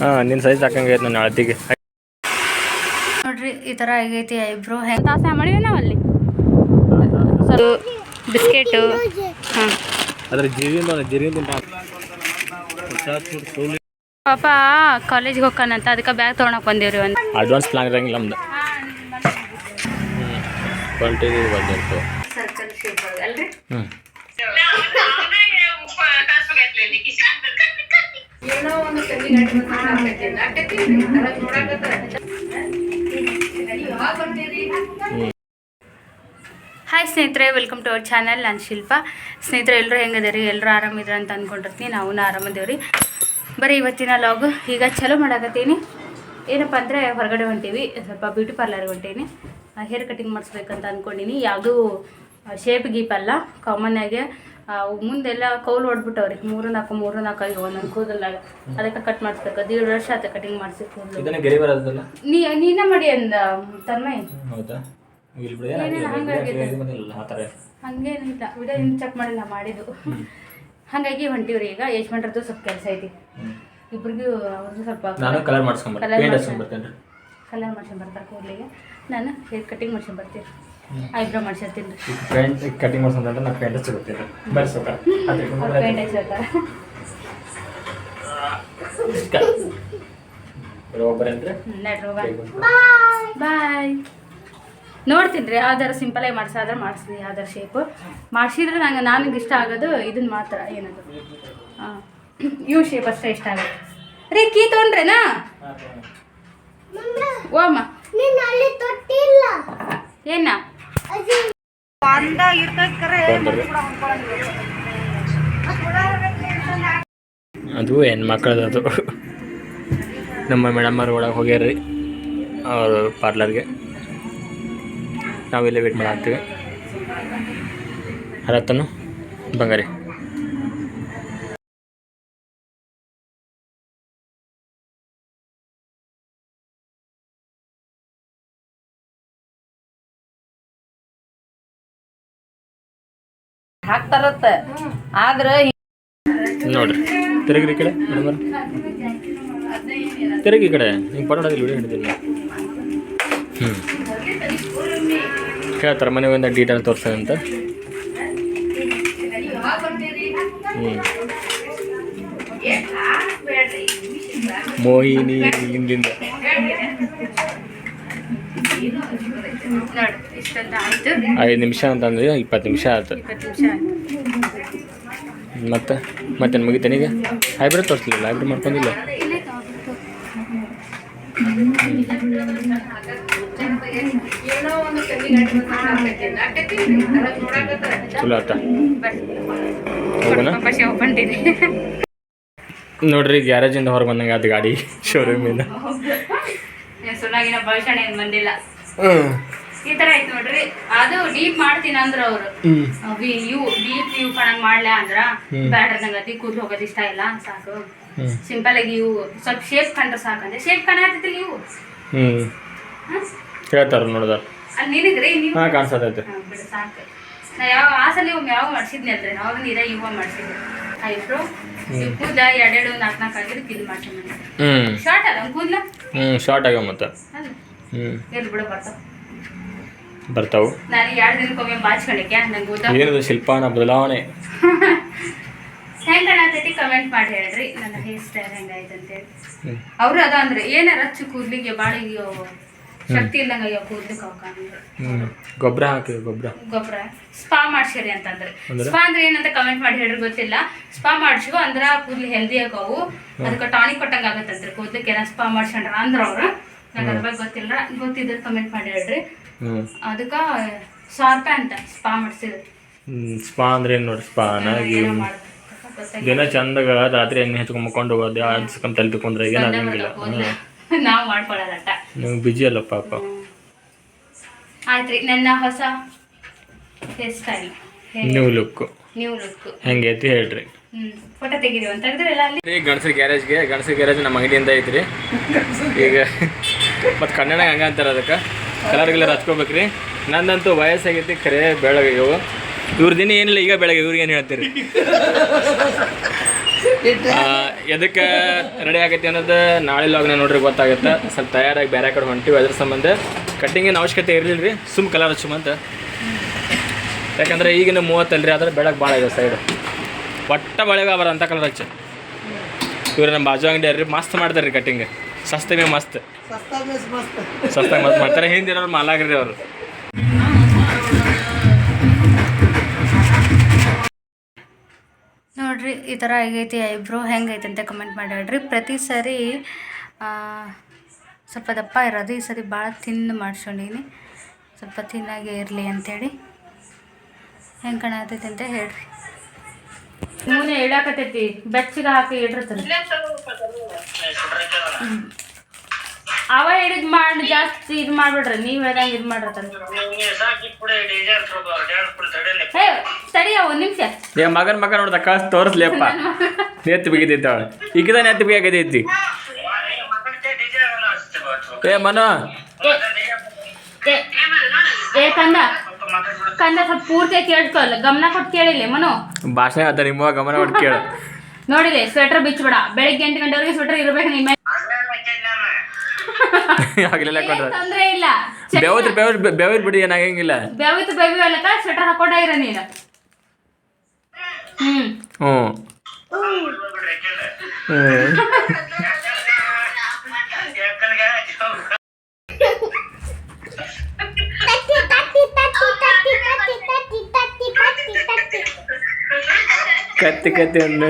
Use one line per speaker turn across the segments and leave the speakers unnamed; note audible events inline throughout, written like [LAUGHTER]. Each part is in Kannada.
ಹಾಂ ನಿನ್ನ ಸೈಜ್ ಹಾಕಂಗೈತೆ ನನ್ನ ಅಳತಿಗೆ
ನೋಡ್ರಿ ಈ ಥರ ಆಗೈತಿ ಐಬ್ರೋ ಹೆಂಗೆ ತಾಸ ಮಾಡಿವೆ ನಾವು ಅಲ್ಲಿ? ಬಿಸ್ಕೆಟು. ಹಾಂ.
ಅದ್ರ
ಪಾಪ ಕಾಲೇಜ್ಗೆ ಹೋಗ್ಕನಂತ ಅದಕ್ಕೆ ಬ್ಯಾಗ್ ತೊಗೊಳಕ್ ಬಂದೀವ್ರಿ ಒಂದು.
ಅಡ್ವಾನ್ಸ್ ಪ್ಲಾನ್ ಇರಂಗಿಲ್ಲ ನಮ್ದು.
ಸರ್ಕಲ್ ಶೇಪ್ ಅಲ್ರಿ
ಹ್ಞೂ
ಹಾಯ್ ಸ್ನೇಹಿತರೆ ವೆಲ್ಕಮ್ ಟು ಅವರ್ ಚಾನಲ್ ನಾನು ಶಿಲ್ಪ. ಸ್ನೇಹಿತರೆ ಎಲ್ಲರೂ ಹೆಂಗದಿರಿ ಎಲ್ಲರೂ ಆರಾಮಿದ್ರ ಅಂತ ಅಂದ್ಕೊಂಡಿರ್ತೀನಿ ನಾವು ಆರಾಮದೇವ್ರಿ ಬರೀ ಇವತ್ತಿನ ಲಾಗು ಈಗ ಚಲೋ ಮಾಡಾಕತ್ತೀನಿ. ಏನಪ್ಪ ಅಂದರೆ ಹೊರಗಡೆ ಹೊಂಟೀವಿ. ಸ್ವಲ್ಪ ಬ್ಯೂಟಿ ಪಾರ್ಲರ್ಗೆ ಹೊಂಟೀನಿ. ಹೇರ್ ಕಟಿಂಗ್ ಮಾಡಿಸ್ಬೇಕಂತ ಅಂದ್ಕೊಂಡಿನಿ ಯಾವುದೂ ಶೇಪ್ ಗೀಪ್ ಅಲ್ಲ. ಕಾಮನ್ನಾಗೆ ಮುಂದೆಲ್ಲ ಕೌಲು ಹೊಡ್ಬಿಟ್ಟವ್ರಿ. ಮೂರು ನಾಲ್ಕು ಮೂರು ನಾಲ್ಕು ಆಗಿ ಒಂದೊಂದು ಕೂದಲಾಗ ಅದಕ್ಕೆ ಕಟ್ ಮಾಡಿಸ್ಬೇಕು. ದೀಡ್ ವರ್ಷ ಆತ ಕಟಿಂಗ್ ಮಾಡಿಸಿ ಕೂದಲು.
ಇದನ್ನ ಗೆರೆ ಬರೋದಲ್ಲ
ನೀ ನೀನ ಮಾಡಿ ಅಂದ ತನ್ಮಯ್.
ಹೌದಾ?
ಹಂಗೇನಿಲ್ಲ ವಿಡಿಯೋ ಚೆಕ್ ಮಾಡಿಲ್ಲ ಮಾಡಿದ್ದು. ಹಾಗಾಗಿ ಹೊಂಟಿವ್ರಿ ಈಗ. ಯಜಮಾನ್ರದ್ದು ಸ್ವಲ್ಪ ಕೆಲಸ ಐತಿ. ಇಬ್ರಿಗೂ ಅವ್ರದ್ದು ಸ್ವಲ್ಪ
ಕಲರ್
ಮಾಡ್ಸ್ಕೊಂಡ್- ಕಲರ್ ಮಾಡ್ಸ್ಕೊಂಡ್ ಬರ್ತಾರೆ ಕೂದಲಿಗೆ. ನಾನು ಹೇರ್ ಕಟಿಂಗ್ ಮಾಡ್ಸ್ಕೊಂಡ್ ಬರ್ತೀನಿ. ಐಬ್ರೋ ಮಾಡ್ಸಿರ್ತೀನಿ. ರೀ
ಪೇಂಟ್ ಕಟಿಂಗ್ ಮಾಡ್ಸ್ಕೊಂಡ್ರೆ ನಾನು ಪೇಂಟ್ ಬರ್ಸೋಕ
ಪೇಂಟ್ ಬಾಯ್ ಬಾಯ್ ನೋಡ್ತೀನಿ ರೀ ಯಾವ್ದಾರು ಸಿಂಪಲ್ ಆಗಿ ಮಾಡ್ಸಾದ್ರೆ ಮಾಡಿಸ್ತೀನಿ ಯಾವ್ದಾರು ಶೇಪು ಮಾಡಿಸಿದ್ರೆ ನಂಗೆ ನನಗೆ ಇಷ್ಟ ಆಗೋದು ಇದನ್ನ ಮಾತ್ರ ಏನದು? ಹಾಂ ಇವು ಶೇಪ್ ಅಷ್ಟೇ ಇಷ್ಟ ಆಗುತ್ತೆ. ರೀ ಕೀ ತೊಗೊಂಡ್ರೇನಾ? ಓಮ್ಮ ಏನ?
ಅದು ಹೆಣ್ಮಕ್ಳದ್ದು. ಅದು ನಮ್ಮ ಮೇಡಮ್ ಅವ್ರು ಒಳಗೆ ಹೋಗ್ಯಾರ್ರಿ. ಅವರು ಪಾರ್ಲರ್ಗೆ ನಾವಿಲ್ಲೇ ವೇಟ್ ಮಾಡತ್ತೀವಿ ಅರತ್ತನು ಬಂಗಾರಿ.
ಹಾಕ್ತಾರತ್ತ ಆದ್ರ
ನೋಡ್ರಿ. ತಿರುಗ್ರಿ ಕಡೆ ತಿರುಗಿ ಕಡೆ. ಹಿಂಗೆ ಪರೋಡದಲ್ಲಿ ವಿಡಿಯೋ ಹಿಡಿದಿಲ್ಲ ಹ್ಞೂ ಹೇಳ್ತಾರೆ ಮನೆಯಿಂದ ಡೀಟೇಲ್ ತೋರಿಸೋದಂತ ಹ್ಞೂ ಮೋಹಿನಿ ಇಲ್ಲಿಂದ
ನೋಡಿ ಇಷ್ಟೊಂದು ಆಯ್ತು.
ಐದು ನಿಮಿಷ ಅಂತಂದ್ರೆ ಇಪ್ಪತ್ತು ನಿಮಿಷ ಆಯ್ತು.
ಇಪ್ಪತ್ತು ನಿಮಿಷ ಆಯ್ತು.
ಮತ್ತೆ ಮುಗಿತೇನೆ ಮುಗಿತೇನೀಗ ಹೈಬ್ರಿಡ್ ತೋರಿಸ್ಲಿಲ್ಲ ಹೈಬ್ರಿಡ್ ಮಾಡ್ಕೊಂಡಿಲ್ಲ? ಚಲೋ ಆತ.
ಹೋಗ್ಕೊಂಡಿನಿ
ನೋಡ್ರಿ ಗ್ಯಾರೇಜಿಂದ ಹೊರಗೆ ಬಂದಂಗೆ ಅದು ಗಾಡಿ
ಶೋರೂಮ್ ಇಂದ. ಏನು ಬಂದಿಲ್ಲ. ಈ ತರ ಆಯ್ತು ನೋಡ್ರಿ. ಅದು ಡೀಪ್ ಮಾಡ್ತೀನಿ ಅಂದ್ರ ಅವ್ರು. ಇವು ಡೀಪ್ ಇವು ಕಣಂಗ್ ಮಾಡ್ಲ ಅಂದ್ರ. ಬ್ಯಾಡ್ರ ನಂಗೆ ಅತಿ ಕೂದ್ ಹೋಗೋದ್ ಇಷ್ಟ ಇಲ್ಲ ಸಾಕು. ಸಿಂಪಲ್ ಆಗಿ ಇವು ಸ್ವಲ್ಪ ಶೇಪ್ ಕಂಡ್ರೆ ಸಾಕಂದ್ರೆ ಶೇಪ್ ಕಣ ಆಗ್ತೈತಿ ಇವು
ಹೇಳ್ತಾರ ನೋಡ್ದಾರ
ನಿನಗ್ರಿ ನೀವು?
ಹಾಂ ಕಾಣಿಸತೈತೆ.
ಸಾಕು. ನಾ ಯಾವ ಆ ಸಲ ಒಮ್ಮೆ ಯಾವ ಮಾಡ್ಸಿದ್ನಿ ಅಲ್ರಿ? ಅವಾಗ ನೀರ ಇವ ಮಾಡ್ಸಿದ್ವಿ ಐಬ್ರೋ ಕೂದ ಎರಡೆರಡು ನಾಲ್ಕು ನಾಲ್ಕು ಆಗಿದ್ದು ಕಿಲ್ ಮಾಡ್ತೀನಿ. ಶಾರ್ಟ್ ಅಲ್ಲ ಕೂದ್ಲ?
ಹ್ಞೂ ಶಾರ್ಟ್ ಆಗ್ಯಾವ ಮತ್ತೆ.
ಎಲ್ಲಿ ಬಿಡ ಬರ್ತಾವ
ಬರ್ತಾವು. ಏನದು ಶಿಲ್ಪಾನ ಬದಲಾವಣೆ?
ಹೆಂಗ್ ಕಾಣತೈತಿ ಕಮೆಂಟ್ ಮಾಡಿ ಹೇಳ್ರಿ ನನ್ನ ಹೇರ್ ಸ್ಟೈಲ್ ಹೆಂಗೈತೆ ಅಂತೇಳಿ ಅವ್ರು ಅದ ಅಂದ್ರೆ ಏನಾರ ಹಚ್ಚು ಕೂದ್ಲಿಗೆ ಬಾಳ ಶಕ್ತಿ ಇಲ್ದಂಗ ಅಯ್ಯೋ ಕೂದ್ಲಿಕ್ಕೆ ಅವಕಾಂದ್ರೆ
ಗೊಬ್ಬರ ಹಾಕಿ ಗೊಬ್ಬರ
ಗೊಬ್ಬರ ಸ್ಪಾ ಮಾಡ್ಸಿರಿ ಅಂತಂದ್ರೆ. ಸ್ಪಾ ಅಂದ್ರೆ ಏನಂತ ಕಮೆಂಟ್ ಮಾಡಿ ಹೇಳ್ರಿ ಗೊತ್ತಿಲ್ಲ. ಸ್ಪಾ ಮಾಡ್ಸಿವು ಅಂದ್ರ ಕೂದ್ಲು ಹೆಲ್ದಿ ಆಗಾವು ಅದಕ್ಕೆ ಟಾನಿಕ್ ಕೊಟ್ಟಂಗ ಆಗತ್ತಂತ್ರಿ. ಕೂದ್ಲಿಕ್ಕೆ ಏನೋ ಸ್ಪಾ ಮಾಡ್ಸ್ಕೊಂಡ್ರ ಅಂದ್ರ ಅವ್ರು. ನಂಗೆ ಅದ್ರ ಬಗ್ಗೆ ಗೊತ್ತಿಲ್ಲ. ಗೊತ್ತಿದ್ರೆ ಕಮೆಂಟ್ ಮಾಡಿ ಹೇಳ್ರಿ ಅದಕ್ಕ ಸಾವಿರ ರೂಪಾಯಿ ಅಂತ ಸ್ಪಾ ಮಾಡಿಸಿದ್ರು.
ಸ್ಪಾ ಅಂದ್ರೆ ಏನು ನೋಡಿ ಸ್ಪಾನ ದಿನ ಚಂದಾಗ ರಾತ್ರಿ ಎಣ್ಣೆ ಹಚ್ಕೊಂಡ್ ಮುಕ್ಕೊಂಡು ಹೋಗೋದು ಅನ್ಸ್ಕೊಂಡ್ ತಲೆ ತಗೊಂಡ್ರೆ ಏನಾಗಂಗಿಲ್ಲ. [LAUGHS]
ನಾವು ಮಾಡ್ಕೊಳ್ಳೋದಟ
ನೀವು ಬಿಜಿ ಅಲ್ಲ ಪಾಪ.
ಆಯ್ತ್ರಿ ನನ್ನ ಹೊಸ hair style
new look
new look
ಹೆಂಗೈತಿ ಹೇಳ್ರಿ.
ಫೋಟೋ ತೆಗೀರಿ ಅಂತ ತೆಗ್ದ್ರಲ್ಲ ಅಲ್ಲಿ.
ಗಣಸರ ಗ್ಯಾರೇಜ್ಗೆ ಗಣಸ ಗ್ಯಾರೇಜ್ ನಮ್ಮ ಅಂಗಡಿಯಿಂದ ಐತ್ರಿ. ಈಗ ಮತ್ತು ಕನ್ನಡ ಹಂಗ ಅಂತಾರೆ ಅದಕ್ಕೆ. ಕಲರ್ ಗಿಲರ್ ಹಚ್ಕೋಬೇಕ್ರಿ. ನಂದಂತೂ ವಯಸ್ಸಾಗೈತಿ ಖರೆ ಬೆಳಗ್ಗೆ ಇವು ಇವ್ರ ದಿನ ಏನಿಲ್ಲ, ಈಗ ಬೆಳಗ್ಗೆ ಇವ್ರಿಗೆ ಏನು ಹೇಳ್ತೀರಿ? ಎದಕ್ಕೆ ರೆಡಿ ಆಗೈತಿ ಅನ್ನೋದು ನಾಳೆ ಲಾಗ್ನ ನೋಡ್ರಿ, ಗೊತ್ತಾಗುತ್ತೆ. ಸ್ವಲ್ಪ ತಯಾರಾಗಿ ಬೇರೆ ಕಡೆ ಹೊಂಟಿವಿ, ಅದ್ರ ಸಂಬಂಧ ಕಟ್ಟಿಂಗಿನ ಅವಶ್ಯಕತೆ ಇರಲಿಲ್ಲ ರೀ ಸುಮ್ ಕಲರ್ ಹಚ್ಚುಮಂತ ಯಾಕಂದ್ರೆ ಈಗಿನ ಮೂವತ್ತಲ್ರಿ, ಆದ್ರೆ ಬೆಳಗ್ಗೆ ಭಾಳ ಇದೆ ಸೈಡ್ ಒಟ್ಟ ಬಳೆಗೆ ಬರೋ ಅಂತ ಕಲರ್ ಹಚ್ಚ. ಇವ್ರು ನಮ್ಮ ಬಾಜು ಅಂಗಡಿ ಮಸ್ತ್ ಮಾಡ್ತಾರೆ ರೀ ಕಟ್ಟಿಂಗ್ ಸಸ್ತೆ ಮಸ್ತ್. ಸಸ್ತೆ ಮಸ್ತ್. ಮಾಡ್ತಾರೆ ಹಿಂದಿರೋರು ಮಾಲಾಗ್ರಿ ಅವರು
ನೋಡ್ರಿ ಈ ಥರ ಆಗೈತಿ ಐಬ್ರೋ ಹೆಂಗೈತೆ ಅಂತ ಕಮೆಂಟ್ ಮಾಡಿ ಪ್ರತಿ ಸರಿ ಆ, ಸ್ವಲ್ಪ ದಪ್ಪ ಇರೋದು. ಈ ಸರಿ ಭಾಳ ತಿಂದು ಮಾಡ್ಸ್ಕೊಂಡೀನಿ ಸ್ವಲ್ಪ ತಿನ್ನಾಗೆ ಇರಲಿ ಅಂಥೇಳಿ ಹೆಂಗೆ ಕಾಣತೈತೆ ಅಂತ ಹೇಳ್ರಿ. ಮೂನೆ ಇಡಾಕತೈತಿ ಬೆಚ್ಚಗೆ ಹಾಕಿ ಇಡಿರ್ತಾನೆ. ಅವ ಹಿಡಿದ್ ಮಾಡಿ ಜಾಸ್ತಿ ಇದು ಮಾಡ್ಬಿಡ್ರಿ ನೀವು ಹೇಳ್ದಂಗೆ ಇದು ಮಾಡಿರ್ತಾನೆ. ಹೇ ಸರಿ ಒಂದು ನಿಮಿಷ.
ಏ ಮಗನ ಮಗ ನೋಡ್ದ ಕಳ್ಸಿ ತೋರಿಸ್ಲಿಯಪ್ಪ. ನೆತ್ತಿ ಬಿಗಿದೈತಿ ಅವಳು. ಈಗಿದ ನೆತ್ತಿ ಏ ಮನೋ.
ಏ ಏ ಕಂದ ಸ್ವಲ್ಪ ಪೂರ್ತಿ ಕೇಳ್ಕೊಲ್ಲ ಗಮನ ಕೊಟ್ಟು ಕೇಳಿಲ್ಲ ಮನು.
ಭಾಷಣ ಅದ ನಿಮ್ಮ ಗಮನ ಕೊಟ್ಟು ಕೇಳು. [LAUGHS]
ನೋಡಿದೆ ಸ್ವೆಟರ್ ಬಿಚ್ಚಬೇಡ. ಬೆಳಿಗ್ಗೆ ಎಂಟು ಗಂಟೆವರೆಗೆ ಸ್ವೆಟರ್ ಇರಬೇಕು ನಿಮ್ಮ
ಆಗಲಿಲ್ಲ [LAUGHS] ಕೊಂಡ್ರೆ
ತೊಂದ್ರೆ ಇಲ್ಲ.
ಬೆವತ್ ಬೆವ್ರ ಬೆವ್ರ ಬಿಡಿ ಏನಾಗಂಗಿಲ್ಲ
ಬೆವತ್ ಬೆವಿ ಅಲ್ಲಕ ಸ್ವೆಟರ್ ಹಾಕೊಂಡ ಇರ ನೀನು. ಹ್ಮ್.
ಹ್ಞೂ ಹ್ಞೂ ಕತ್ತಿ ಕತ್ತಿ ಅಂದು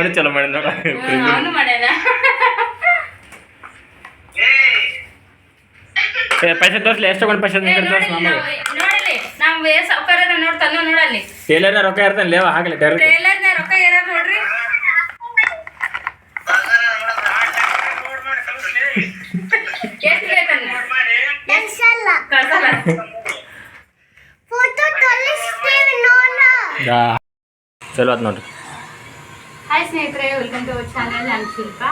ಅವನು ಚಲೋ ಮಾಡಿ ನೋಡ. [LAUGHS]
ಅವನು ಮಾಡ್ಯಾನ.
ಏ ಪೈಸೆ ತೋರ್ಸ್ಲಿ ಎಷ್ಟು ತಗೊಂಡು ಪೈಸೆ ನಿಂಗೆ ತೋರಿಸ್ ನಮಗೆ
ನಾವು- ಏ ನೋಡ್ತಾನೋ
ಎಲ್ಲಾರ ರೊಕ್ಕ ಇರ್ತಾನೆ ಲೇವ ಹಾಕ್ಲಿ ಡೈರೆಕ್ಟ್
ಟ್ರೇಲರ್ನ ರೊಕ್ಕ ನೋಡ್ರಿ? ಎಷ್ಟು ಬೇಕನ್ನ ಕಳ್ಸಲ್ಲ.
ಚಲೋ ಆತ್ ನೋಡ್ರಿ.
ಹಾಯ್ ಸ್ನೇಹಿತರೆ ವೆಲ್ಕಮ್ ಟು ಅವರ್ ಚಾನಲ್ ನಾನು ಶಿಲ್ಪ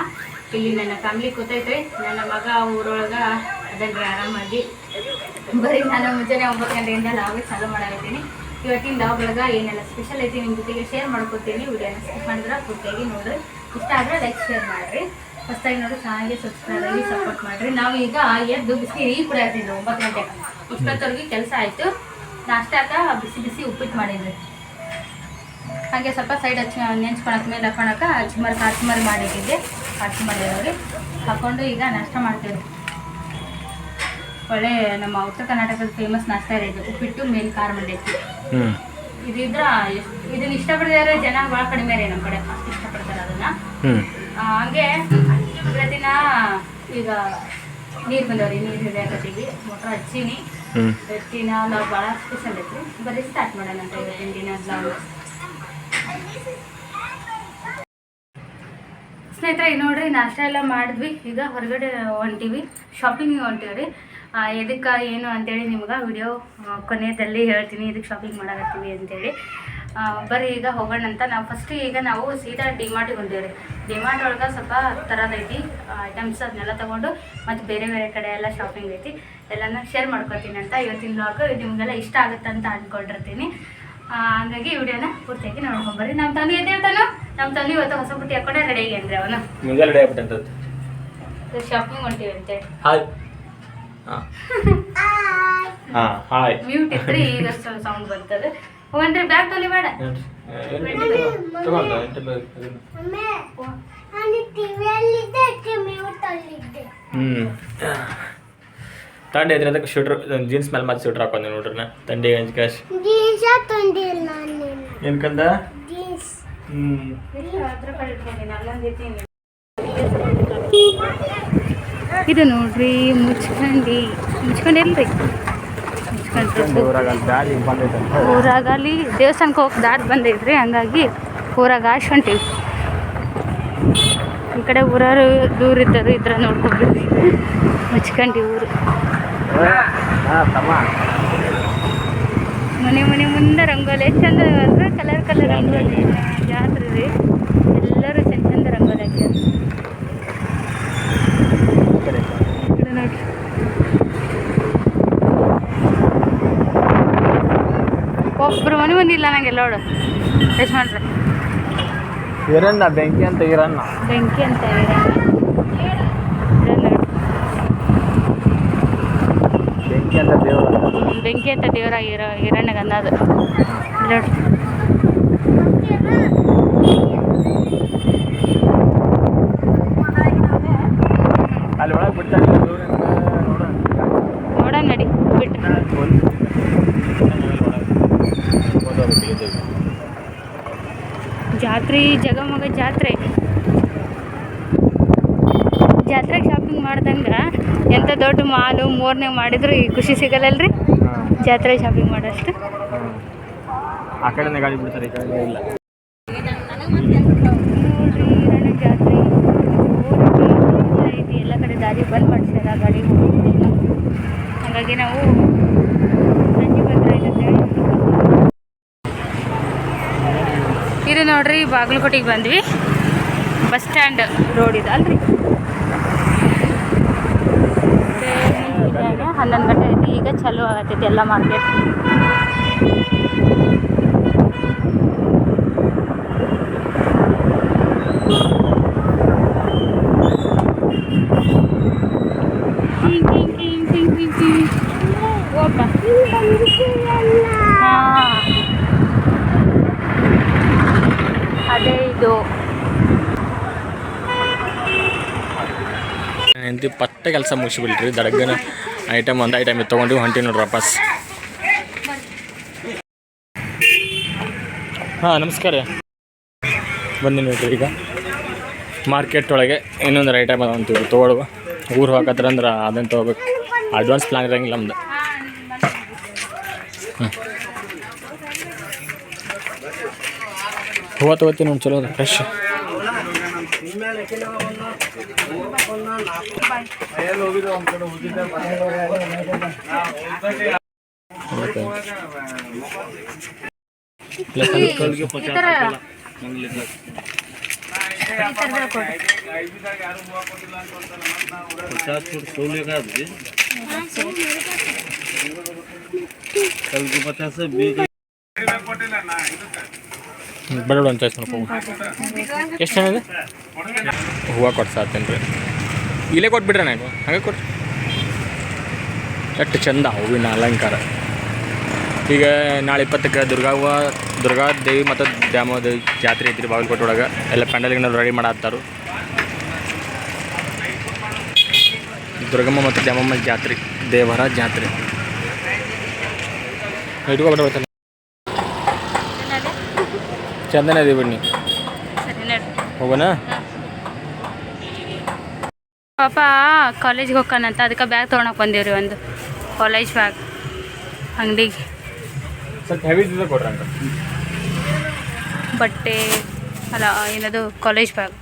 ಇಲ್ಲಿ ನನ್ನ ಫ್ಯಾಮಿಲಿ ಕೂತೈತೆ. ನನ್ನ ಮಗ ಊರೊಳಗ ಅದನ್ರಿ ಆರಾಮಾಗಿ. ಬರೀ ನಾನು ಮುಂಜಾನೆ ಒಂಬತ್ತು ಗಂಟೆಯಿಂದ ನಾವೇ ಚಾಲು ಮಾಡಾಕತ್ತೀನಿ. ಇವತ್ತಿನ ಲಾಗ್ ಒಳಗ ಏನೆಲ್ಲ ಸ್ಪೆಷಲ್ ಐತಿ ನಿಮ್ಮ ಜೊತೆಗೆ ಶೇರ್ ಮಾಡ್ಕೊತೀನಿ. ವಿಡಿಯೋನ ಸ್ಕಿಪ್ ಮಾಡಿದ್ರೆ ಪೂರ್ತಿಯಾಗಿ ನೋಡ್ರಿ. ಇಷ್ಟ ಆದ್ರೆ ಲೈಕ್ ಶೇರ್ ಮಾಡಿರಿ. ಫಸ್ಟಾಗಿ ನೋಡಿ ಚೆನ್ನಾಗಿ ಸಬ್ಸ್ಕ್ರೈಬ್ ಆಗಿ ಸಪೋರ್ಟ್ ಮಾಡಿರಿ. ನಾವು ಈಗ ಎದ್ದು ಬಿಸಿ ಈ ಕೂಡ ಇರ್ತೀವಿ ಒಂಬತ್ತು ಗಂಟೆಗೆ. ಇಷ್ಟೊತ್ತವರೆಗೆ ಕೆಲಸ ಆಯಿತು. ನಾಷ್ಟಾಕ ಬಿಸಿ ಬಿಸಿ ಉಪ್ಪಿಟ್ಟು ಮಾಡಿದ್ವಿ. ಹಾಗೆ ಸ್ವಲ್ಪ ಸೈಡ್ ಹಚ್ಚಿ ನೆಂಚ್ಕೊಳಕ್ಕೆ ಮೇಲೆ ಹಾಕೊಳಕ್ಕೆ ಅಚ್ಚಿಮರಿ ಕಾಚಿಮರಿ ಮಾಡಿಟ್ಟಿದ್ದೆ. ಕಾಚಿಮರಿ ಅವ್ರಿಗೆ ಹಾಕೊಂಡು ಈಗ ನಾಷ್ಟ ಮಾಡ್ತೇವೆ. ಒಳ್ಳೆ ನಮ್ಮ ಉತ್ತರ ಕರ್ನಾಟಕದ ಫೇಮಸ್ ನಾಷ್ಟ ಇದೆ ಉಪ್ಪಿಟ್ಟು ಮೇನ್ ಖಾರ
ಮಂಡೈತಿ
ಇದಿದ್ರ ಇದನ್ನ ಇಷ್ಟಪಡ್ತಾರೆ ಜನ ಭಾಳ ಕಡಿಮೆ ರೀ ನಮ್ಮ ಕಡೆ. ಅಷ್ಟು ಇಷ್ಟಪಡ್ತಾರೆ ಅದನ್ನ. ಹಂಗೆ ಪ್ರತಿನ ಈಗ ನೀರು ಬಂದವ್ರಿ ನೀರು ಹಿಡಿಯಾಕತ್ತೀವಿ ಮೋಟ್ರ್ ಹಚ್ಚೀನಿ. ಇವತ್ತಿನ ನಾವು ಭಾಳ ಸ್ಪೆಷಲ್ ಐತಿ ಬರೀ ಸ್ಟಾರ್ಟ್ ಮಾಡೋಣ ಅಂತ ಇವತ್ತಿನ ದಿನ ಸ್ನೇಹಿತರೆ ನೋಡ್ರಿ, ನಾಷ್ಟ ಎಲ್ಲ ಮಾಡಿದ್ವಿ. ಈಗ ಹೊರಗಡೆ ಹೊಂಟೀವಿ. ಶಾಪಿಂಗ್ ಹೊಂಟೀವಿ ಎದಕ್ಕೆ, ಏನು ಅಂತೇಳಿ ನಿಮ್ಗೆ ವಿಡಿಯೋ ಕೊನೆಯಲ್ಲಿ ಹೇಳ್ತೀನಿ. ಇದಕ್ಕೆ ಶಾಪಿಂಗ್ ಮಾಡಕತ್ತೀವಿ ಅಂತೇಳಿ. ಬರೀ ಬರ್ರಿ, ಈಗ ಹೋಗೋಣ ಅಂತ. ನಾವು ಫಸ್ಟ್ ಈಗ ನಾವು ಸೀದಾ ಡಿಮಾರ್ಟಿಗೆ ಡಿ ಡಿಮಾರ್ಟ್ ಒಳಗೆ ಸ್ವಲ್ಪ ಥರದೈತಿ ಐಟಮ್ಸ್ ಅದನ್ನೆಲ್ಲ ತೊಗೊಂಡು ಮತ್ತು ಬೇರೆ ಬೇರೆ ಕಡೆ ಎಲ್ಲ ಶಾಪಿಂಗ್ ಐತಿ. ಎಲ್ಲನ ಶೇರ್ ಮಾಡ್ಕೊತೀನಿ ಅಂತ ಇವತ್ತಿನ ಬ್ಲಾಗ್ ನಿಮಗೆಲ್ಲ ಇಷ್ಟ ಆಗುತ್ತೆ ಅಂತ ಅಂದ್ಕೊಂಡಿರ್ತೀನಿ ಹಂಗಾಗಿ ವಿಡಿಯೋನ ಪೂರ್ತಿಯಾಗಿ ನೋಡ್ಕೊಂಬರ್ರಿ. ನಮ್ಮ ತಂದೆ ಎದ್ದೇಳ್ತಾನು ನಮ್ಮ ತಂದೆ ಇವತ್ತು ಹೊಸ ಬುಟ್ಟಿ ಹಾಕೊಂಡೆ ರೆಡಿ ಅಂದ್ರೆ ಅವನು.
ಮುಂಜಾನೆ ರೆಡಿ ಆಗ್ಬಿಟ್ಟಂತದ್ದು?
ಶಾಪಿಂಗ್ ಹೊಂಟಿವಿ ಅಂತ.
ಹಾಯ್ ಹಾಯ್
ಮ್ಯೂಟ್ ಇತ್ರಿ ಈಗಷ್ಟು ಸೌಂಡ್ ಬರ್ತದೆ. ಹೋಗನ್ರಿ ಬ್ಯಾಗ್ ತೊಲಿ ಬೇಡ.
ಹ್ಮ್. ತಂಡಿ ಇದ್ರೆ ಅದಕ್ಕೆ ಶೂಟ್ರ್ ಜೀನ್ಸ್ ಮೇಲೆ ಮತ್ತೆ ಶೂಟ್ರ್ ಹಾಕೊಂಡೆ ನೋಡ್ರಿ ನಾ. ತಂಡಿ ಗಂಜ್ ಕಾಶ್ ಏನ್ಕಂದ ಹ್ಞೂ ಇದು ನೋಡ್ರಿ ಮುಚ್ಕಂಡಿ. ಮುಚ್ಕೊಂಡಿಲ್ರಿ ಊರಾಗ ಅಲ್ಲಿ
ದೇವಸ್ಥಾನಕ್ಕೆ ಹೋಗಿ ದಾಟ್ ಬಂದೈತ್ರಿ ಹಂಗಾಗಿ ಊರಾಗ ಆಶ್ ಹೊಂಟಿವಿ ಈ ಕಡೆ ಊರಾರು ದೂರ ಇದ್ದರು ಇದ್ರ ನೋಡ್ಕೊಂಡ್ರಿ ಮುಚ್ಕೊಂಡಿ ಊರು. ಮನೆ ಮನೆ ಮುಂದೆ ರಂಗೋಲಿ. ಎಷ್ಟು ಚಂದ ಅಂದ್ರೆ ಕಲರ್ ಕಲರ್ ರಂಗೋಲಿ ಜಾತ್ರೆ ರೀ ಎಲ್ಲರೂ ಚಂದ ಚಂದ ರಂಗೋಲಿ ಹಾಕ್ಯಾರ. ಒಬ್ರು ಮನೆ ಬಂದಿಲ್ಲ ನಂಗೆ ಎಲ್ಲೋಡು ಎಷ್ಟು ಮಾಡ್ರಿ
ಇರಣ್ಣ ಬೆಂಕಿ ಅಂತ ಇರಣ್ಣ.
ಬೆಂಕಿ ಅಂತ ಇರೋಣ. ಇದನ್ನ ನೋಡಿ.
ಬೆಂಕಿ ಅಂತ ದೇವರ
ಬೆಂಕಿ ಅಂತ ದೇವರ ಇರೋ ಹಿರಣ್ಣಗೆ ಅನ್ನೋದು ನೋಡಿ.
ಅಲ್ಲಿ ಒಳಗೆ ಬಿಡ್ತಾರೆ
ನೋಡೋಣ. ನಡಿ ಬಿಟ್ಟು ಜಾತ್ರೆ ಜಗಮಗ ಜಾತ್ರೆ. ಜಾತ್ರೆಗೆ ಶಾಪಿಂಗ್ ಮಾಡ್ದಂಗ ದೊಡ್ಡ ಮಾಲು ಮೂರನೇ ಮಾಡಿದ್ರು ಈ ಖುಷಿ ಸಿಗಲ್ಲಲ್ರಿ? ಜಾತ್ರೆ ಶಾಪಿಂಗ್ ಮಾಡೋಷ್ಟು.
ಆ ಕಡೆನೇ ಗಾಡಿ ಬಿಡ್ತಾರೆ ಈ ಕಡೆ ಇಲ್ಲ.
ನೋಡ್ರಿ ಜಾತ್ರೆ. ಐತಿ ಎಲ್ಲ ಕಡೆ ದಾರಿ ಬಂದ್ ಮಾಡ್ಸ್ಯಾರ ಗಾಡಿ ಹಾಗಾಗಿ ನಾವು ಸಂಜೆ ಬಂದ್ರೆ ಇರುತ್ತೆ ಇದು ನೋಡ್ರಿ ಬಾಗಲಕೋಟೆಗೆ ಬಂದ್ವಿ. ಬಸ್ ಸ್ಟ್ಯಾಂಡ್ ರೋಡ್ ಇದೆ ಅಲ್ರಿ? ಹನ್ನೊಂದು ಗಂಟೆ ಐತಿ ಈಗ ಚಲೋ ಆಗತ್ತೈತಿ ಎಲ್ಲ ಮಾರ್ಕೆಟ್ ಟಿಂಗ್ ಟಿಂಗ್ ಟಿಂಗ್ ಟಿಂಗ್ ಟಿಂಗ್ ಟಿಂಗ್. ಓಪ ಹಾ. ಅದೇ ಇದು
ಪಟ್ಟೆ ಕೆಲಸ ಮುಗಿಸ್ಬಿಟ್ರಿ ದಡಗನ ಐಟಮ್ ಒಂದು ಐಟಮ್ ತೊಗೊಂಡು ಹೊಂಟಿ ನೋಡ್ರಿ ವಾಪಸ್. ಹಾಂ, ನಮಸ್ಕಾರ. ಬಂದಿ ನೋಡ್ರಿ ಈಗ. ಮಾರ್ಕೆಟ್ ಒಳಗೆ ಇನ್ನೊಂದು ಐಟಮ್ ಅದ ತೊಗೊಳುವ ಊರು ಹೋಗತ್ರ ಅಂದ್ರೆ ಅದನ್ನು ತೊಗೋಬೇಕು. ಅಡ್ವಾನ್ಸ್ ಪ್ಲಾನ್ ಇರಂಗಿಲ್ಲ ನಮ್ದು. ಹ್ಞೂ ಹೋಗ್ತೀನಿ ನೋಡಿ ಚಲೋ ಅದ ಫ್ರೆಶ್
ಈ ಥರ ಈ ಥರದ್ದು ಕೊಡಿ
ಬೇಡ ಅಂತ ಚಾಯ್ಸ್ ಮಾಡ್ಕೊ ಎಷ್ಟು ಚೆನ್ನಾಗಿದೆ ಹೂವು ಕೊಟ್ಟು ಸಾತೇನೆ ರೀ ಇಲ್ಲೇ ಕೊಟ್ಬಿಟ್ರೆ ನಾನು ಹಂಗೆ ಕೊಟ್ಟು. ಎಷ್ಟು ಚಂದ ಹೂವಿನ ಅಲಂಕಾರ. ಈಗ ನಾಳೆ ಇಪ್ಪತ್ತಕ್ಕೆ ದುರ್ಗಾ ಹೂವ, ದುರ್ಗಾ ದೇವಿ ಮತ್ತು ದ್ಯಾಮ ದೇವಿ ಜಾತ್ರೆ ಐತ್ರಿ ಬಾಗಲಕೋಟೆ ಒಳಗೆ. ಎಲ್ಲ ಪೆಂಡಲ್ಗೆ ರೆಡಿ ಮಾಡತ್ತಾರು ದುರ್ಗಮ್ಮ ಮತ್ತು ದ್ಯಾಮಮ್ಮ ಜಾತ್ರೆ, ದೇವರ ಜಾತ್ರೆ. ಇಟ್ಕೊಬಿಟ್ಟು ಚಂದನ
ಇದೆ ನಡ್ರಿ
ಹೋಗೋಣ?
ಪಾಪ ಕಾಲೇಜ್ಗೆ ಹೋಗ್ಕನಂತ ಅದಕ್ಕೆ ಬ್ಯಾಗ್ ತೊಗೊಳಕ್ಕೆ ಬಂದೀವ್ರಿ ಒಂದು. ಕಾಲೇಜ್ ಬ್ಯಾಗ್ ಅಂಗಡಿಗೆ. ಬಟ್ಟೆ ಅಲ್ಲ ಏನದು ಕಾಲೇಜ್ ಬ್ಯಾಗ್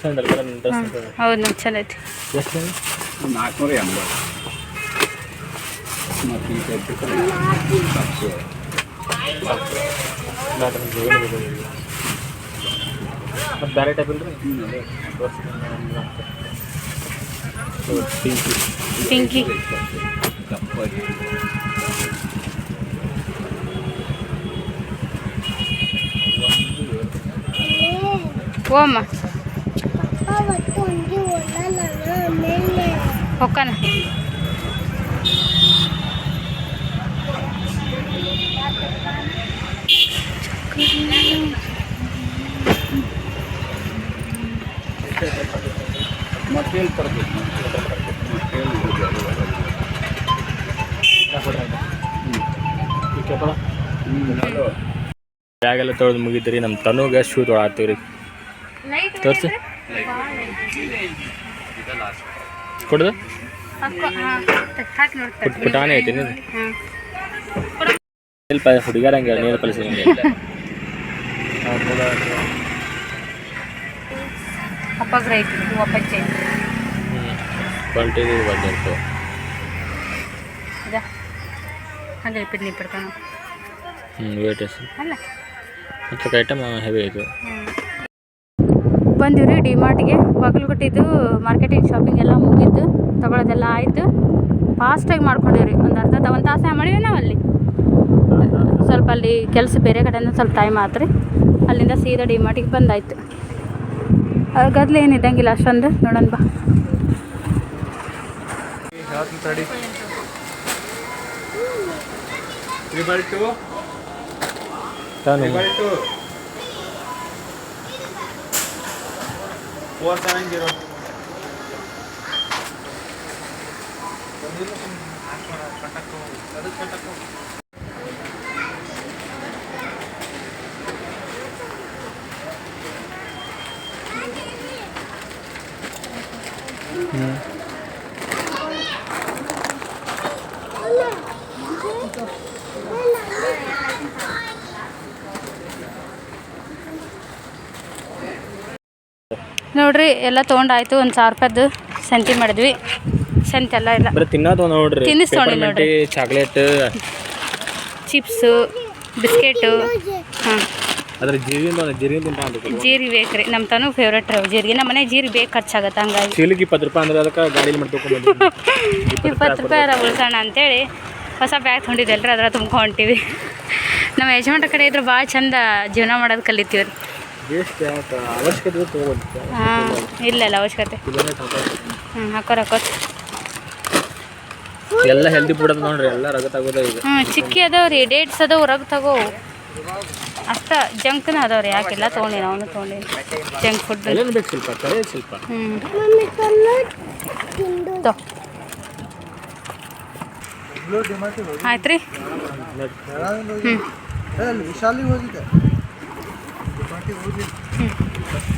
ಚಂದ
ಹೌದು ನೋಡಿ ಚಲೋ ಐತಿ.
ನಾಲ್ಕುನೂರ ಎಂಬತ್ತು. ಮತ್ತು ಈ ಟೈಪ್ ಸಾಕ್ಷಿ
ಮತ್ತು ಬೇರೆ ಟೈಪ್ ಇಲ್ರಿ
ಪಿಂಕಿ
ಕಪ್ಪಲ್ಲಿ
ಓಮ್ಮ ಹೊಕ್ಕನ
ತರಬೇಕು
ಬ್ಯಾಗೆಲ್ಲ ತೊಳೆದು ಮುಗಿದ್ರಿ ನಮ್ಮ ತನುಗೆ ಶೂ ತೊಳಾತೀವಿ ರೀ ತೋರಿಸಿ. ಕೊಡುದು? ಪುಟಾನೆ ಐತಿ ಸ್ವಲ್ಪ ಹುಡುಗರಂಗೆ ನೀರು
ಅಪ್ಪಗ್ರ ಐತಿ ಹೂವು ಅಪ್ಪಚ್ಚೆ
ಕ್ವಾಲಿಟಿ ಬಂದಿತ್ತು
ಅದ ಹಂಗೆ ಇಪ್ಪಿಟ್ಟು ನಿಪ್ಪಿಡ್ತಾನ
ಹ್ಞೂ ವೇಟ್
ಅಲ್ಲ
ಮತ್ತು ಐಟಮ್ ಹೆವಿ ಆಯಿತು
ಬಂದಿವ್ರಿ ಡಿ ಮಾರ್ಟ್ಗೆ ಬಾಗಲಕೋಟಿದು ಮಾರ್ಕೆಟಿಂಗ್ ಶಾಪಿಂಗ್ ಎಲ್ಲ ಮುಗೀತು. ತಗೊಳ್ಳೋದೆಲ್ಲ ಆಯಿತು. ಫಾಸ್ಟಾಗಿ ಮಾಡ್ಕೊಂಡಿವ್ರಿ. ಒಂದು ಅರ್ಧ ಒಂದು ತಾಸು ಮಾಡಿವಿ ನಾವು ಅಲ್ಲಿ? ಸ್ವಲ್ಪ ಅಲ್ಲಿ ಕೆಲಸ ಬೇರೆ ಕಡೆಯಿಂದ ಸ್ವಲ್ಪ ಟೈಮ್ ಆತ್ರಿ. ಅಲ್ಲಿಂದ ಸೀದಾ ಡಿ ಮಾರ್ಟಿಗೆ ಬಂದಾಯ್ತು. ಗದ್ಲು ಏನು ಇದ್ದಂಗಿಲ್ಲ ಅಷ್ಟೊಂದು. ನೋಡೋಣ ಬಾ.
ತಡಿ
ನೋಡ್ರಿ ಎಲ್ಲ ತೊಗೊಂಡಾಯ್ತು ಒಂದು ಸಾವಿರ ರೂಪಾಯ್ದು ಸಂತಿ ಮಾಡಿದ್ವಿ. ಸಂತಿ ಎಲ್ಲ ಇಲ್ಲ.
ಬರೀ ತಿನ್ನೋದು ನೋಡ್ರಿ.
ತಿನ್ನಿಸ್ ನೋಡಿ ನೋಡ್ರಿ.
ಚಾಕ್ಲೇಟ್.
ಚಿಪ್ಸು ಬಿಸ್ಕೆಟು ಹಾಂ.
ಅದ್ರ ಜೀರಿ ಜೀರಿ ತಿಂತ
ಜೀರಿಗೆ ಬೇಕು ರೀ. ನಮ್ಮ ತನೂ ಫೇವ್ರೇಟ್ ರೀ ಜೀರಿಗೆ. ನಮ್ಮ ಮನೆ ಜೀರಿಗೆ ಬೇಕು ಖರ್ಚಾಗತ್ತೆ ಹಂಗಾಗಿ.
ಚೀಲಿಗೆ ಇಪ್ಪತ್ತು ರೂಪಾಯಿ ಅಂದ್ರೆ ಅದಕ್ಕೆ ಗಾಡಿಲಿ ಮಾಡಿ ತೊಗೊಂಡು
ಇಪ್ಪತ್ತು ರೂಪಾಯಿ ಅದ ಉಳ್ಸೋಣ ಅಂತೇಳಿ ಹೊಸ ಬ್ಯಾಗ್ ತೊಗೊಂಡಿದ್ದೆಲ್ರಿ ಅದ್ರ ತುಂಬ ಹೊಂಟಿವಿ. ನಮ್ಮ ಯಜಮಾನ್ರ ಕಡೆ ಇದ್ರೆ ಭಾಳ ಚಂದ ಜೀವನ ಮಾಡೋದು ಕಲಿತೀವಿ ರೀ ಹಾಂ ಇಲ್ಲ ಇಲ್ಲ ಅವಶ್ಯಕತೆ. ಹ್ಞೂ ಹಾಕೋರ್ ಹಾಕೋರ್
ಎಲ್ಲ ಹೆಲ್ದಿ ಫುಡ್ ಅದ ನೋಡ್ರಿ ಎಲ್ಲ ರಗತ್ ಆಗೋದ
ಹ್ಞೂ ಚಿಕ್ಕಿ ಅದಾವ ರೀ ಡೇಟ್ಸ್ ಅದಾವ ರಗ್ ತಗೋ ಅಷ್ಟ ಜಂಕ್ನ ಅದಾವ ರೀ ಯಾಕೆಲ್ಲ ತೊಗೊಂಡಿ ನಾವು ತೊಗೊಂಡಿ ಜಂಕ್ ಫುಡ್ ಹ್ಞೂ ಆಯ್ತು ರೀ ಹ್ಞೂ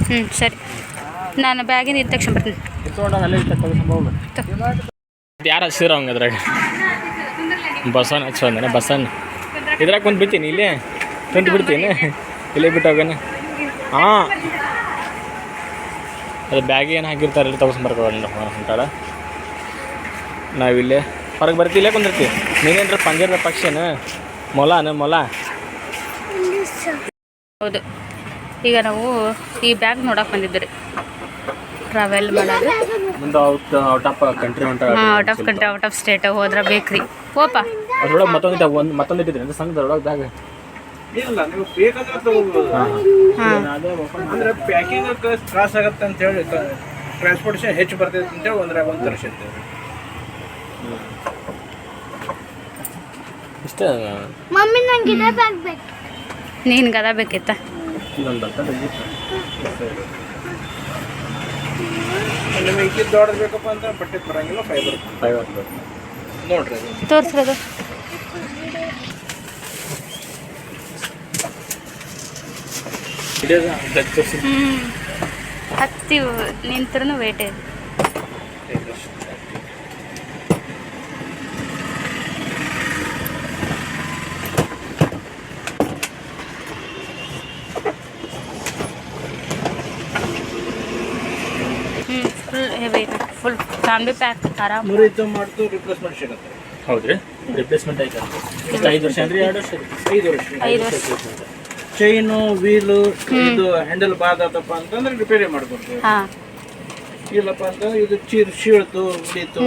ಹ್ಞೂ ಸರಿ. ನಾನು ಬ್ಯಾಗಿನ ಇದ್ದ ತಕ್ಷಣ ಬರ್ತೀನಿ.
ಯಾರು ಹಚ್ಚಿರ ಅವಂಗ ಅದ್ರಾಗ? ಹಚ್ಚೋ ಅಂದ್ರೆ ಬಸನ್ ಇದ್ರಾಗ ಕುಂತು ಬಿಡ್ತೀನಿ ಇಲ್ಲೇ. ಕುಂತು ಬಿಡ್ತೀನಿ. ಇಲ್ಲೇ ಬಿಟ್ಟು ಹೋಗೋಣ. ಹಾಂ. ಅದು ಬ್ಯಾಗ್ ಏನು ಹಾಕಿರ್ತಾರೆ ಇಲ್ಲಿ ತಗೋಸ್ಬರ್ಕೊಂಡು ಹೊಂಟಾಳ ನಾವಿಲ್ಲೇ. ಹೊರಗೆ ಬರ್ತೀವಿ ಇಲ್ಲೇ ಕುಂದಿರ್ತೀವಿ ನೀನೇನ್ರ ಪಂಜರದ ಪಕ್ಷಿನ ಮೊಲನ ಮೊಲ.
ಹೌದು. ಈಗ ನಾವು ಈ ಬ್ಯಾಗ್ ನೋಡಕ್ಕೆ ಬಂದಿದ್ರಿ ಟ್ರಾವೆಲ್ ಮಾಡೋದು.
ಮುಂದೆ ಔಟ್ ಔಟ್ ಆಫ್ ಕಂಟ್ರಿ ಹೊಂಟ
out of country out of state ಹೋದ್ರೆ ಬೇಕ್ರಿ. ಓಪ
ಅದ್ರೊಳಗೆ ಮತ್ತೊಂದು ಒಂದು ಮತ್ತೊಂದು ಇಟ್ಟಿದ್ರಿ ಅಂತ ಸಣ್ಣದ್ರೊಳಗೆ ಬ್ಯಾಗ್
ಇಲ್ಲ ನೀವು ಬೇಕಂದ್ರೆ
ತಗೋಬಹುದು
ಅಂದ್ರೆ ಪ್ಯಾಕಿಂಗ್ ತ್ರಾಸ ಆಗತ್ತೆ ಅಂತ ಹೇಳಿ ಟ್ರಾನ್ಸ್ಪೋರ್ಟೇಷನ್ ಹೆಚ್ಚು ಬರ್ತೈತೆ ಅಂತೇಳಿ ಒಂದ್ರ ಒಂದು ತರಿಸಿರ್ತೇವೆ
ಇಷ್ಟ?
ನೀನು ಗದ ಬೇಕಿತ್ತ?
ನಿಮಗೆ ದೊಡ್ಡದು ಬೇಕಪ್ಪ ಅಂದ್ರೆ ಬಟ್ಟೆ ಬರಂಗಿಲ್ಲ ಫೈಬರ್
ಫೈಬರ್
ನೋಡ್ರಿ ಅದು
ತೋರಿಸ್ರದು ಹ್ಞೂ ಹತ್ತಿ ನಿಂತ್ರೂ ವೇಟ್ ಇದೆ. ಹ್ಞೂ full heavy full family pack ಆರಾಮ್.
ಮುರಿತು ಮಾಡ್ತು ರಿಪ್ಲೇಸ್ಮೆಂಟ್ ಸಿಗುತ್ತೆ.
ಹೌದ್ರಿ? ರಿಪ್ಲೇಸ್ಮೆಂಟ್ ಐತೆ ಎಷ್ಟು ಐದು ವರ್ಷ ಅಂದ್ರೆ ಎರಡು ವರ್ಷ ರೀ
ಐದು ವರ್ಷ.
ಐದು ವರ್ಷ.
ಚೈನು ವೀಲು ಇದು ಹ್ಯಾಂಡಲ್ ಬಾದಪ್ಪ ಅಂತಂದ್ರೆ ರಿಪೇರಿ ಮಾಡ್ಕೊಡ್ತೀವಿ.
ಹಾಂ.
ಇಲ್ಲಪ್ಪ ಅಂತಂದ್ರೆ ಇದು ಚೀರ್ ಶೀಳ್ತು ಉಳಿತು.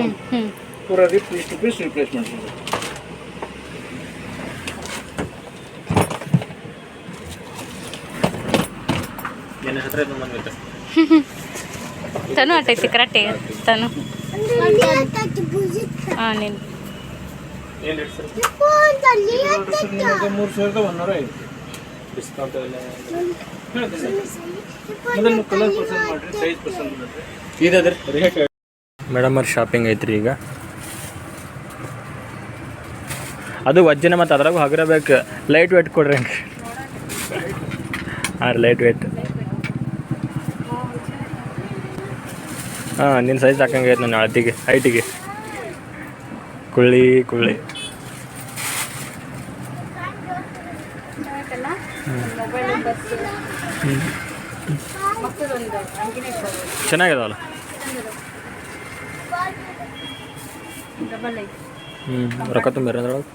ಪೂರ ರಿಪ್ ಇಷ್ಟು ಪೀಸ್
ರಿಪ್ಲೇಸ್ ಬಂದ್ಬಿಟ್ಟು
ತನು ಅಟ್ಟೈತಿ ಕರೆಕ್ಟ್ ತನು. ಹಾಂ ನೀನು.
ಮೂರು ಸಾವಿರದ ಒಂದೂರ ಐದು
ಡಿಸ್ಕೌಂಟ್ ಎಲ್ಲ
ಮೊದಲು ಕಲರ್ ಪರ್ಸೆಂಟ್ ಮಾಡಿರಿ ಸೈಜ್ ಪರ್ಸೆಂಟ್ ಮಾಡಿರಿ.
ಇದಾದ್ರೆ? ರೇಟ್ ಮೇಡಮ್ ಅವ್ರ ಶಾಪಿಂಗ್ ಐತ್ರಿ ಈಗ. ಅದು ವಜ್ಜನ ಮತ್ತು ಅದ್ರಾಗ ಹಗರಬೇಕು. ಲೈಟ್ ವೇಟ್ ಕೊಡ್ರಿ ಹಂಗೆ ಹಾಂ ಲೈಟ್ ವೇಟ್ ಹಾಂ ನಿನ್ನ ಸೈಜ್ ಹಾಕಂಗೈತೆ ನನ್ನ ಅಳತಿಗೆ ಹೈಟಿಗೆ ಕುಳ್ಳಿ ಕುಳ್ಳಿ. ಚೆನ್ನಾಗಿದಾವಲ್ಲ? ಹ್ಞೂ ರೊಕ್ಕ ತುಂಬಿರ ಅದ್ರೊಳಗೆ.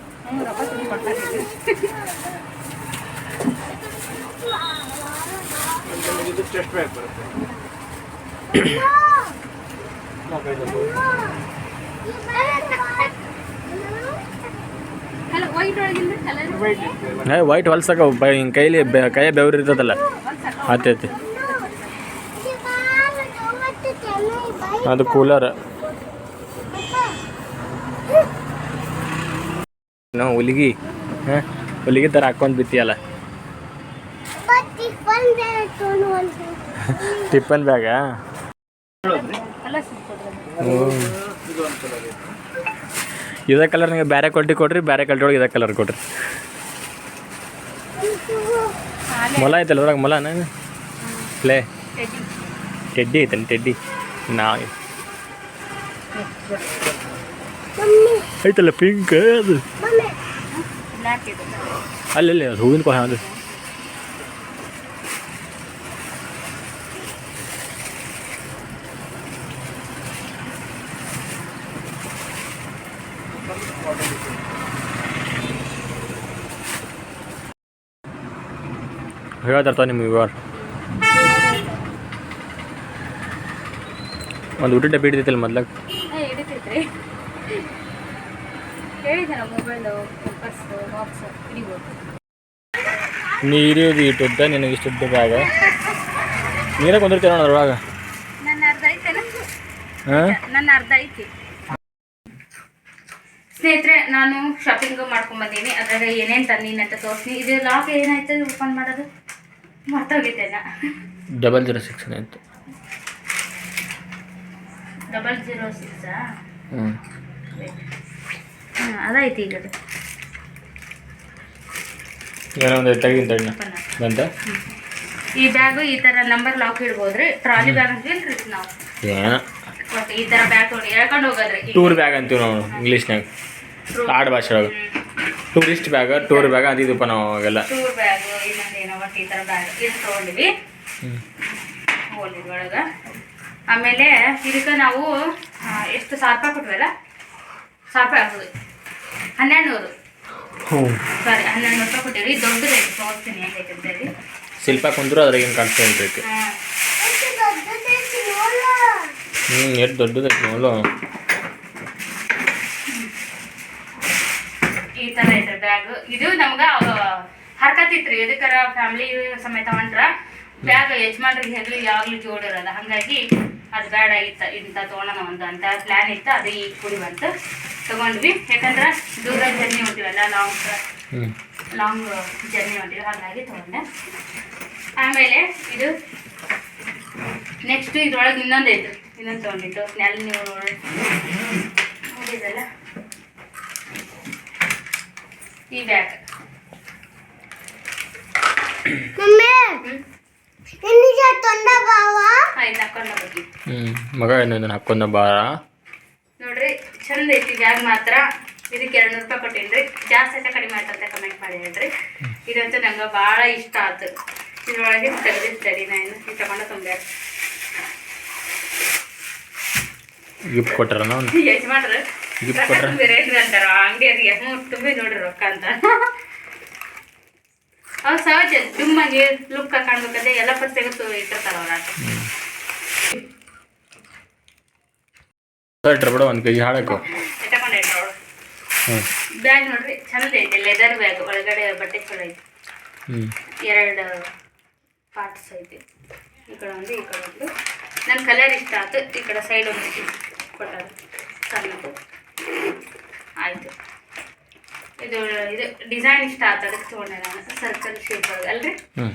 ಏ ವೈಟ್ ಹೊಲ್ಸಕ ಹಿಂಗೆ ಕೈಲಿ ಕೈಯ ಬೆವ್ರು ಇರ್ತದಲ್ಲ? ಆತೈತಿ ಅದು ಕೂಲರ್ ನಾವು ಹುಲಿಗಿ ಹಾಂ ಹುಲಿಗಿ ಥರ ಹಾಕೊಂಡ್ ಬಿತ್ತಿಯಲ್ಲ ಟಿಫನ್ ಬ್ಯಾಗಾ
ಕಲರ್
ಇದೇ ಕಲರ್ ನಿಮಗೆ ಬೇರೆ ಕ್ವಾಲಿಟಿ ಕೊಡ್ರಿ ಬೇರೆ ಕ್ವಾಲಿಟಿ ಒಳಗೆ ಇದೇ ಕಲರ್ ಕೊಡ್ರಿ. ಮೊಲ ಐತಲ್ಲ ಅದ್ರಾಗ ಮೊಲನ? ಪ್ಲೇ ಟೆಡ್ಡಿ ಐತಲ್ಲ ಟೆಡ್ಡಿ ನಾ ಐತಲ್ಲ ಪಿಂಕ್ ಅದು
ಬ್ಲ್ಯಾಕ್ ಇದೆ
ಅಲ್ಲಿ ಅಲ್ಲಿ ಅದು ಹೂವಿನ ಕೊ ಅದು ಹೇಳ್ತಾರ ನಿಮ್ಮ ವಿವರ ಒಂದು ಊಟ ಡಬ್ಬಿ ಹಿಡಿತೈತಲ್ಲ ಮೊದ್ಲಾಗ?
ಹಿಡಿಬೋದು.
ನೀರಿದು ಇಟ್ಟುದ್ದ ನಿನಗೆ ಇಷ್ಟುದ್ದ ಭಾಗ. ನೀರೇ ಕುಂದಿರ್ತೀರ ಅದ್ರೊಳಗೆ.
ನನ್ನ ಅರ್ಧ ಐತಿ. ಸ್ನೇಹಿತರೆ ನಾನು ಶಾಪಿಂಗ್ ಮಾಡ್ಕೊಂಡ್ಬಂದೀನಿ ಅದ್ರಾಗ ಏನೇನು ತಂದೀನಿ ಅಂತ ತೋರಿಸ್ತೀನಿ. ಇದು ಲಾಕ್ ಏನಾಯ್ತು? ಓಪನ್ ಮಾಡೋದು? ಮರ್ತೋಗಿದ್ದೇನ
ಡಬಲ್ ಜೀರೋ ಸಿಕ್ಸ್ ಆಯಿತು
ಡಬಲ್ ಜೀರೋ ಸಿಕ್ಸಾ
ಹ್ಞೂ
ಹಾಂ ಅದೈತಿ ಈಗ ಅದು.
ಏನೋ ಒಂದು ತೆಗಿನ ತಡಿನ ಬಂತ?
ಈ ಬ್ಯಾಗು ಈ ಥರ ನಂಬರ್ ಲಾಕ್ ಇಡ್ಬೋದ್ರಿ? ಟ್ರಾಲಿ ಬ್ಯಾಗ್ ಅಂತೀವಿ ರೀ ನಾವು?
ಏನ
ಈ ಥರ ಬ್ಯಾಗ್ ತೊಗೊಂಡು ಹೇಳ್ಕೊಂಡು ಹೋಗೋದ್ರಿ.
ಟೂರ್ ಬ್ಯಾಗ್ ಅಂತೀವಿ ನಾವು ಇಂಗ್ಲೀಷ್ನಾಗ ಆಡ್ ಭಾಷೆ ಒಳಗೆ ಟೂರಿಸ್ಟ್ ಬ್ಯಾಗ್ ಟೂರ್ ಬ್ಯಾಗ್ ಅಂತಿದ್ವಪ್ಪ ನಾವು ಅವಾಗೆಲ್ಲ.
ಟೂರ್ ಬ್ಯಾಗ್ ಇನ್ನೊಂದೇನೋ ಒಟ್ಟು ಈ ತರ ಬ್ಯಾಗ್ ಇದು ತೊಗೊಂಡಿವಿ.
ಹ್ಞೂ
ಹೋಲ್ ಇದ್ರೊಳಗೆ ಆಮೇಲೆ ಇದಕ್ಕೆ ನಾವು ಎಷ್ಟು ಸಾವಿರ ರೂಪಾಯಿ ಕೊಟ್ವಲ್ಲ ಸಾವಿರ ರೂಪಾಯಿ ಆಗ್ಬೋದು ಹನ್ನೆರಡು ನೂರು ಸಾರಿ ಹನ್ನೆರಡು ನೂರು ರೂಪಾಯಿ ಕೊಟ್ಟಿವಿ ದೊಡ್ಡದು ಐತಿ ತೋರಿಸ್ತೀನಿ ಹೆಂಗೈತೆ ಅಂತ ಹೇಳಿ.
ಶಿಲ್ಪ ಕುಂದ್ರು ಅದ್ರಾಗ ಏನು ಕಾಣಿಸ್ತಾ ಇರ್ತೈತಿ ಹ್ಞೂ ಎಷ್ಟು ದೊಡ್ಡದೈತಿ ನೋಡು.
ಈ ಥರ ಐತೆ ಬ್ಯಾಗ್. ಇದು ನಮ್ಗೆ ಹರ್ಕತ್ತಿತ್ರಿ ಎದಕ್ಕರ ಫ್ಯಾಮಿಲಿ ಸಮೇತ ಹೊಂಟ್ರ. ಬ್ಯಾಗ್ ಯಜಮಾನ್ರಿಗೆ ಹೆಗ್ಲಿ ಯಾವಾಗಲೂ ಜೋಡಿರಲ್ಲ. ಹಾಗಾಗಿ ಅದು ಬೇಡ ಇತ್ತ ಇಂಥ ತೊಗೊಳೋಣ ಒಂದು ಅಂತ ಪ್ಲ್ಯಾನ್ ಇತ್ತು. ಅದು ಈಗ ಕುಡಿ ಬಂತು. ತೊಗೊಂಡ್ವಿ. ಯಾಕಂದ್ರೆ ದೂರ ಜರ್ನಿ ಹೊಂಟಿವಲ್ಲ ಲಾಂಗ್ ಲಾಂಗ್ ಜರ್ನಿ ಹೊಂಟಿವಿ. ಹಾಗಾಗಿ ತೊಗೊಂಡೆ. ಆಮೇಲೆ ಇದು ನೆಕ್ಸ್ಟ್ ಇದ್ರೊಳಗೆ ಇನ್ನೊಂದು ಇತ್ತು. ಇನ್ನೊಂದು ತೊಗೊಂಡಿತ್ತು ನೆಲ್ ನೀವು ನೋಡಿದಲ್ಲ ಈ ಬ್ಯಾಗ್ ಆಯ್ತು ಬಾವ
ಹ್ಮ್ ಮಗ ಏನು ಹಾಕೊಂಡ ಬಾರ
ನೋಡ್ರಿ ಚಂದ ಐತಿ ಬ್ಯಾಗ್ ಮಾತ್ರ. ಇದಕ್ಕೆ ಎರಡು ನೂರು ರೂಪಾಯಿ ಕೊಟ್ಟೇನ್ರಿ. ಜಾಸ್ತಿ ಆಯ್ತಾ ಕಡಿಮೆ ಆಯ್ತಂತ ಕಮೆಂಟ್ ಮಾಡಿ ಹೇಳ್ರಿ. ಇದಂತೂ ನಂಗೆ ಭಾಳ ಇಷ್ಟ ಆಯ್ತು ಇದ್ರೊಳಗೆ ತೆಗೆದಿರ್ತೇನೆ ನಾನು ಇದು ತಗೊಂಡು ತುಂಬ
ಗಿಫ್ಟ್ ಕೊಟ್ಟಾರ ನಾವು
ಯಜಮಾನ್ರು ಗಿಫ್ಟ್ ಬೇರೆ ಅಂತಾರ. ಅಂಗಡಿಯವ್ರಿಗೆ ಹ್ಞೂ ತುಂಬಿ ನೋಡ್ರಿ ರೊಕ್ಕ ಅಂತ. ಅವ್ರು ಸಹಜ ಡುಮ್ಮಾಗಿ ಲುಕ್ ಕಾಣ್ಬೇಕಂದ್ರೆ ಎಲ್ಲ ಪರ್ಸೆಗೂ ಇಟ್ಟಿರ್ತಾರ ಅವ್ರ
ಇಟ್ರ ಬಿಡ ಒಂದು ಕೆ ಜಿ ಹಾಳಾಕು
ತಗೊಂಡು ಇಟ್ರವ್ರು
ಹ್ಞೂ
ಬ್ಯಾಗ್ ನೋಡ್ರಿ ಚಂದ ಐತಿ ಲೆದರ್ ಬ್ಯಾಗ್ ಒಳಗಡೆ ಬಟ್ಟೆ ಚಲೋ ಐತಿ. ಎರಡು ಪಾರ್ಟ್ಸ್ ಐತಿ. ಈ ಕಡೆ ಒಂದು ಈ ಕಡೆ ಒಂದು. ನನ್ನ ಕಲರ್ ಇಷ್ಟ ಆಯ್ತು ಈ ಕಡೆ ಸೈಡ್ ಒಂದು ಕೊಟ್ಟಾರ. ಸಣ್ಣದು. ಆಯಿತು. ಇದು ಇದು ಡಿಸೈನ್ ಇಷ್ಟ ಆಯ್ತು ಅದಕ್ಕೆ ತೊಗೊಂಡೆ ನಾನು ಸರ್ಕಲ್ ಶೇಪ್ ಅಲ್ರಿ?
ಹ್ಞೂ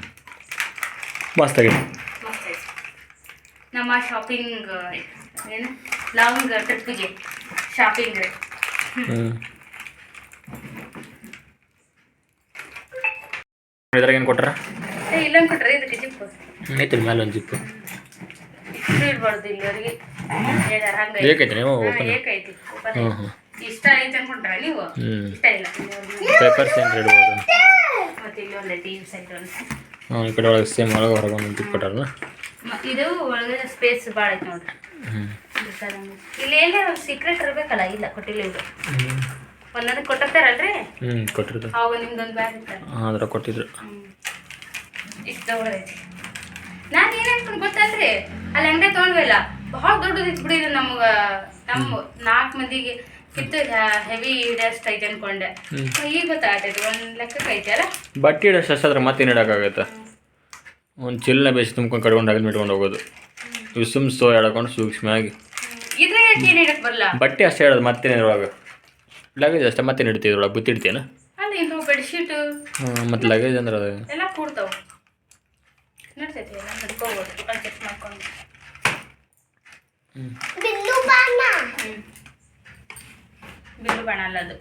ಮಸ್ತ್ ಐತಿ ನಮ್ಮ ಶಾಪಿಂಗ್ ಏನು? ಲಾಂಗ್ ಟ್ರಿಪ್ಪಿಗೆ ಶಾಪಿಂಗ್
ರೀ. ಇದ್ರಾಗ ಏನು ಕೊಟ್ರ?
ಇಲ್ಲೊಂದು ಕೊಟ್ರ ಇದಕ್ಕೆ ಜಿಪ್ಪು
ಐತ್ರಿ ಮೇಲೆ ಒಂದು ಜಿಪ್ಪು
ಇಡ್ಬಾರ್ದು ಇಲ್ಲಿವರೆಗೆ ಹೇಳ್ಯಾರ ಹಂಗ
ಏಕೈತಿ ನೀವು ಓಪನ್
ಏಕೈತಿ
ಹ್ಞೂ
ಇಷ್ಟ ಐತೆ ಅನ್ಕೊಂಡ್ರ ನೀವು? ಇಷ್ಟ ಇಲ್ಲ. ಪೇಪರ್
ಪೇಪರ್ಸ್ ಏನು ಇಡ್ಬೋದು
ಮತ್ತೆ ಇಲ್ಲಿ ಒಂದು ಟಿ ವಿ ಸೈಡ್ ಒಂದು
ಹಾಂ ಈ ಕಡೆ ಒಳಗೆ ಸೇಮ್ ಒಳಗೆ ಹೊರಗೆ ಒಂದು ಇಟ್ಬಿಟ್ಟಾರಲ್ಲ
ಇದು ಒಳಗಡೆ ಸ್ಪೇಸ್ ಭಾಳ ಐತೆ ನೋಡ್ರಿ
ಹ್ಞೂ
ಇಲ್ಲಿ ಏನೇ ಸೀಕ್ರೆಟ್ ಇರಬೇಕಲ್ಲ? ಇಲ್ಲ ಕೊಟ್ಟಿಲ್ಲ ಇವ್ರು. ಒಂದೊಂದು ಕೊಟ್ಟಿರ್ತಾರಲ್ರಿ?
ಹ್ಞೂ ಕೊಟ್ಟಿರ್ತಾರೆ
ಅವಾಗ ನಿಮ್ದೊಂದು ಬ್ಯಾಗ್ ಇರ್ತಾರೆ
ಹಾಂ ಅದ್ರ ಕೊಟ್ಟಿದ್ರು.
ಇಷ್ಟು ಐತಿ ನಾನು ಏನು ಅನ್ಕೊಂಡ್ ಗೊತ್ತಲ್ರಿ? ಅಲ್ಲಿ ಅಂಗಡಿ ತೊಗೊಂಡ್ವಿಲ್ಲ ಬಹಳ ದೊಡ್ಡದಿತ್ತು ಬಿಡಿ ಇದು ನಮ್ಗ ನಮ್ಮ ನಾಲ್ಕು ಮಂದಿಗೆ. ಕಿತ್ತು ಹೆವಿ ಡಸ್ಟ್ ಐತೆ ಅನ್ಕೊಂಡೆ. ಈಗ ಗೊತ್ತಾಗ್ತೈತೆ ಒಂದ್ ಲೆಕ್ಕಕ್ಕೆ ಐತೆ ಅಲ್ಲ?
ಬಟ್ಟೆ ಇಡೋಷ್ಟು ಅಷ್ಟಾದ್ರೆ ಮತ್ತೇನು ಇಡೋಕ್ಕಾಗತ್ತೆ ಒಂದು ಚಿಲ್ನ ಬೇಸಿ ತುಂಬ್ಕೊಂಡು ಕಡ್ಕೊಂಡು ಹಾಗೆ ಇಟ್ಕೊಂಡು ಹೋಗೋದು. ಇವು ಸುಮ್ ಸೋ ಎಳ್ಕೊಂಡು ಸೂಕ್ಷ್ಮವಾಗಿ
ಇದ್ರಾಗ ಏನ್ ಇಡಕ್ ಬರಲ್ಲ
ಬಟ್ಟೆ ಅಷ್ಟೇ ಹೇಳೋದು ಮತ್ತೇನು ಇರುವಾಗ ಲಗೇಜ್ ಅಷ್ಟೇ ಮತ್ತೆ ಇಡ್ತೀವಿ ಇದ್ರೊಳಗೆ ಬುತ್ತಿಡ್ತೀನ
ಅಲ್ಲ ಇದು ಬೆಡ್ಶೀಟ್
ಹಾಂ ಮತ್ತು ಲಗೇಜ್ ಅಂದ್ರೆ ಅದು.
ಎಲ್ಲ ಕೂಡ್ತಾವ. ನಡ್ತೈತಿ ಎಲ್ಲ ನಡ್ಕೋಬೋದು ಅಡ್ಜಸ್ಟ್ ಮಾಡ್ಕೊಂಡು. ಹ್ಮ್. ಬಿಲ್ಲು ಬಾಣ ಅಲ್ಲ ಅದು